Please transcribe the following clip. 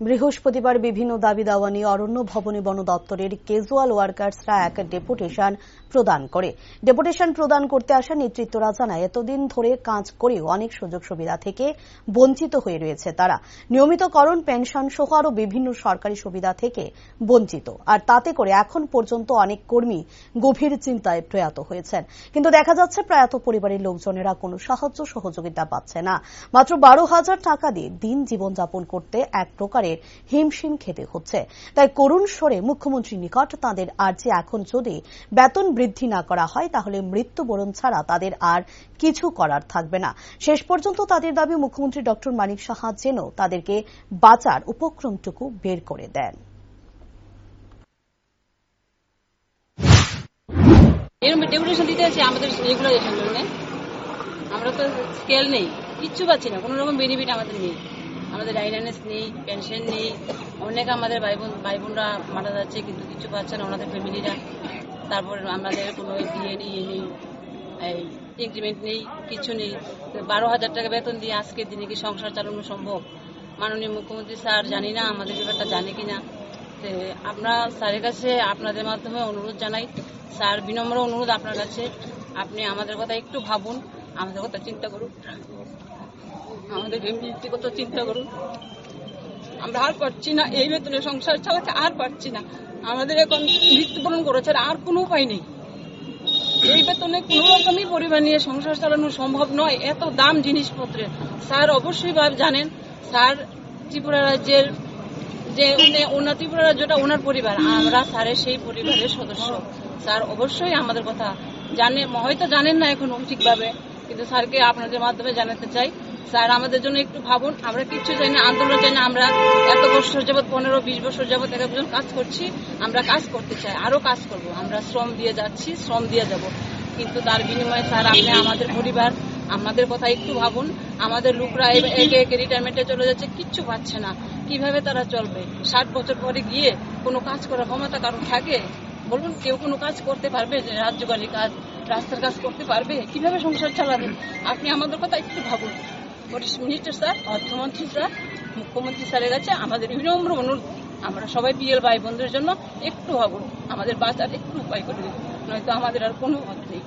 বৃহস্পতিবার বিভিন্ন দাবি দাওয়া নিয়ে অরণ্য ভবনে বন দপ্তরের কেজুয়াল ওয়ার্কার্সরা এক ডেপুটেশন প্রদান করে। ডেপুটেশন প্রদান করতে আসা নেতৃত্বরা জানায়, এতদিন ধরে কাজ করেও অনেক সুযোগ সুবিধা থেকে বঞ্চিত হয়ে রয়েছে তারা। নিয়মিতকরণ, পেনশন সহ আরও বিভিন্ন সরকারি সুবিধা থেকে বঞ্চিত। আর তাতে করে এখন পর্যন্ত অনেক কর্মী গভীর চিন্তায় প্রয়াত হয়েছেন। কিন্তু দেখা যাচ্ছে প্রয়াত পরিবারের লোকজনেরা কোনো সাহায্য সহযোগিতা পাচ্ছে না। মাত্র বারো হাজার টাকা দিয়ে দিন জীবনযাপন করতে এক প্রকারের হিমশিম খেতে হচ্ছে। তাই করুণ স্বরে মুখ্যমন্ত্রীর নিকট তাদের আর্জি এখন যদি বেতন বৃদ্ধি না করা হয়, তাহলে মৃত্যুবরণ ছাড়া তাদের আর কিছু করার থাকবে না। শেষ পর্যন্ত তাদের দাবি মুখ্যমন্ত্রী ডক্টর মানিক সাহা যেন তাদেরকে বাঁচার উপক্রমটুকু বের করে দেন। এরকম ডেপুটেশন দিতে আছে, আমাদের রেগুলারেশন জন্য আমরা তো স্কেল নেই, কিচ্ছু পাচ্ছি না, কোনো রকম বেনিফিট আমাদের নেই। আমাদের ডাইনানেস নেই, পেনশন নেই, অনেক আমাদের ভাই বোন ভাই বোনরা মারা যাচ্ছে, কিন্তু কিছু পাচ্ছে না, ওনাদের ফ্যামিলিরা তারপরে আমাদের কোনো দিয়ে নেই ইয়ে নেই, এই ইনক্রিমেন্ট নেই, কিছু নেই। বারো হাজার টাকা বেতন দিয়ে আজকের দিনে কি সংসার চালানো সম্ভব? মাননীয় মুখ্যমন্ত্রী স্যার জানি না, আমাদের ব্যাপারটা জানে কিনা। তো আমরা স্যারের কাছে আপনাদের মাধ্যমে অনুরোধ জানাই। স্যার, বিনম্র অনুরোধ আপনার কাছে। আপনি আমাদের কথা একটু ভাবুন। আমাদের কথা চিন্তা করুন। আমাদের ফ্যামিলির কথা চিন্তা করুন। আমরা আর পারছি না, এই বেতনে সংসার চালাতে আর পারছি না। আমাদের এখন মৃত্যুবরণ করেছে, আর কোনো উপায় নেই। এই বেতনে কোনো রকমই পরিবার নিয়ে সংসার চালানো সম্ভব নয়, এত দাম জিনিসপত্রের স্যার অবশ্যই জানেন, স্যার ত্রিপুরা রাজ্যের যে উনি, ওনার ত্রিপুরা রাজ্যটা ওনার পরিবার, আমরা স্যারের সেই পরিবারের সদস্য। স্যার অবশ্যই আমাদের কথা জানে, হয়তো জানেন না এখনও ঠিকভাবে। কিন্তু স্যারকে আপনাদের মাধ্যমে জানাতে চাই। স্যার, আমাদের জন্য একটু ভাবুন, আমরা কিচ্ছু চাই না, আন্দোলন চাই না, আমরা এত বছর যাবৎ, পনেরো, বিশ বছর যাবৎ এক কাজ করছি, আমরা কাজ করতে চাই, আরও কাজ করব। আমরা শ্রম দিয়ে যাচ্ছি, শ্রম দিয়ে যাব। কিন্তু তার বিনিময়ে স্যার, আপনি আমাদের পরিবার, আমাদের কথা একটু ভাবুন, আমাদের লোকরা একে একে রিটায়ারমেন্টে চলে যাচ্ছে, কিচ্ছু পাচ্ছে না। কীভাবে তারা চলবে? ষাট বছর পরে গিয়ে কোনো কাজ করার ক্ষমতা কারণ থাকে? বলুন, কেউ কোনো কাজ করতে পারবে যে রাজ্যপালি কাজ? রাস্তার কাজ করতে পারবে? কীভাবে সংসার চালাবে? আপনি আমাদের কথা একটু ভাবুন। মিনিস্টার স্যার, অর্থমন্ত্রী স্যার, মুখ্যমন্ত্রী স্যারের কাছে আমাদের বিনম্র অনুরোধ। আমরা সবাই বিএল ভাই বোনদের জন্য একটু ভাবুন। আমাদের বাঁচার একটু উপায় করে দিন। নয়তো আমাদের আর কোনো পথ নেই।